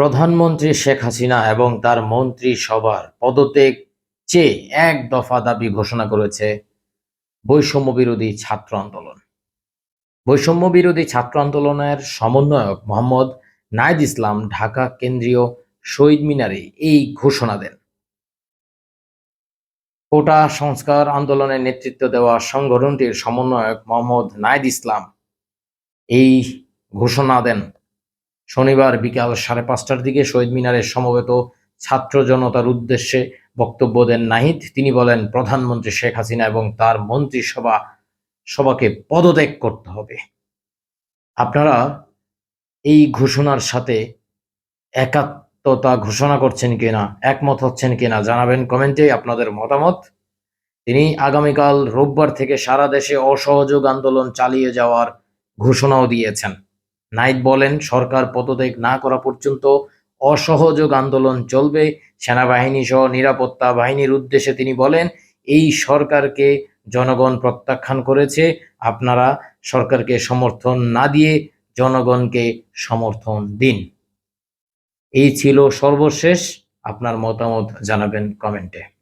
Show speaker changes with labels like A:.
A: প্রধানমন্ত্রী শেখ হাসিনা এবং তার মন্ত্রিসভার পদত্যাগ চেয়ে এক দফা দাবি ঘোষণা করেছে বৈষম্য বিরোধী ছাত্র আন্দোলন। বৈষম্য বিরোধী ছাত্র আন্দোলনের সমন্বয়ক মোহাম্মদ নাইদ ইসলাম ঢাকা কেন্দ্রীয় শহীদ মিনারে এই ঘোষণা দেন। কোটা সংস্কার আন্দোলনে নেতৃত্ব দেওয়া সংগঠনটির সমন্বয়ক মোহাম্মদ নাইদ ইসলাম এই ঘোষণা দেন। শনিবার বিকাল সাড়ে পাঁচটার দিকে শহীদ মিনারে সমবেত ছাত্র জনতার উদ্দেশ্যে বক্তব্য দেন নাহিদ। তিনি বলেন, প্রধানমন্ত্রী শেখ হাসিনা এবং তার মন্ত্রিসভা সভাকে পদত্যাগ করতে হবে। আপনারা এই ঘোষণার সাথে একাত্মতা ঘোষণা করছেন কিনা, একমত হচ্ছেন কিনা জানাবেন কমেন্টে আপনাদের মতামত। তিনি, আগামীকাল রোববার থেকে সারা দেশে অসহযোগ আন্দোলন চালিয়ে যাওয়ার ঘোষণাও দিয়েছেন। নাইট বলেন, সরকার পদত্যাগ না করা পর্যন্ত অসহযোগ আন্দোলন চলবে। সেনাবাহিনী সহ নিরাপত্তা বাহিনীর উদ্দেশ্যে তিনি বলেন, এই সরকারকে জনগণ প্রত্যাখ্যান করেছে। আপনারা সরকারকে সমর্থন না দিয়ে জনগণকে সমর্থন দিন। এই ছিল সর্বশেষ। আপনার মতামত জানাবেন কমেন্টে।